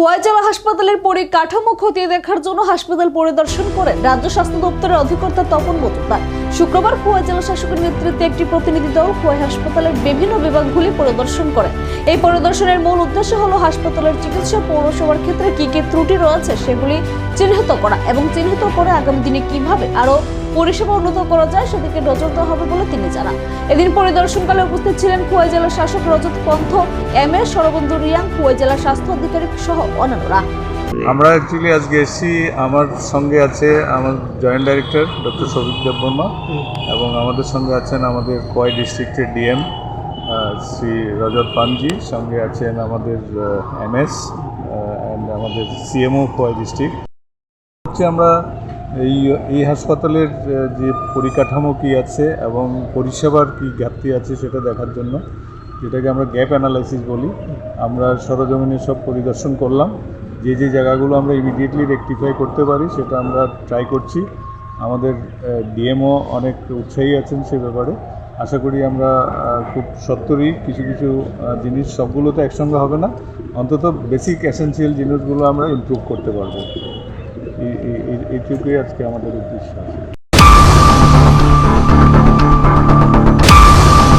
খোয়াই জেলা হাসপাতালের পরিকাঠামো খতিয়ে দেখার জন্য হাসপাতাল পরিদর্শন করেন রাজ্য স্বাস্থ্য দপ্তরের অধিকর্তা তপন মজুমদার। শুক্রবার খোয়াই জেলা শাসকের নেতৃত্বে একটি প্রতিনিধি দল খোয়াই হাসপাতালের বিভিন্ন বিভাগগুলি পরিদর্শন করে। এই পরিদর্শনের মূল উদ্দেশ্য হল হাসপাতালের চিকিৎসা, পৌরসভার ক্ষেত্রে কি কি ত্রুটি রয়েছে সেগুলি চিহ্নিত করা এবং চিহ্নিত করে আগামী দিনে কীভাবে আরও পরিষেবা উন্নত করা যায়, সেদিকে নজর দেওয়া হবে বলে তিনি জানান। এদিন পরিদর্শনকালে উপস্থিত ছিলেন খোয়াই জেলা শাসক রজত পন্থ, এম এস সরবন্ধু রিয়াং খোয়াই জেলা স্বাস্থ্য আধিকারিক সহ অন্যান্যরা। আমরা অ্যাকচুয়ালি আজকে এসেছি, আমার সঙ্গে আছে আমার joint director doctor Souvik Debbarma এবং আমাদের সঙ্গে আছেন আমাদের কোয়াই ডিস্ট্রিক্টের ডিএম শ্রী রজত পানজি, সঙ্গে আছেন আমাদের এমএস অ্যান্ড আমাদের সিএমও কোয়াই ডিস্ট্রিক্ট হচ্ছে আমরা এই এই হাসপাতালের যে পরিকাঠামো কী আছে এবং পরিষেবার কী ঘাটতি আছে সেটা দেখার জন্য, যেটাকে আমরা গ্যাপ অ্যানালাইসিস বলি, আমরা সরজমিনে সব পরিদর্শন করলাম। যে যে জায়গাগুলো আমরা ইমিডিয়েটলি রেকটিফাই করতে পারি, সেটা আমরা ট্রাই করছি। আমাদের ডিএমও অনেক উৎসাহী আছেন সে ব্যাপারে। আশা করি আমরা খুব সত্তরই কিছু কিছু জিনিস সবগুলো তো একসঙ্গে হবে না। অন্তত বেসিক এসেন্সিয়াল জিনিসগুলো আমরা ইমপ্রুভ করতে পারব। এইটুকুই আজকে আমাদের উদ্দেশ্য। আছে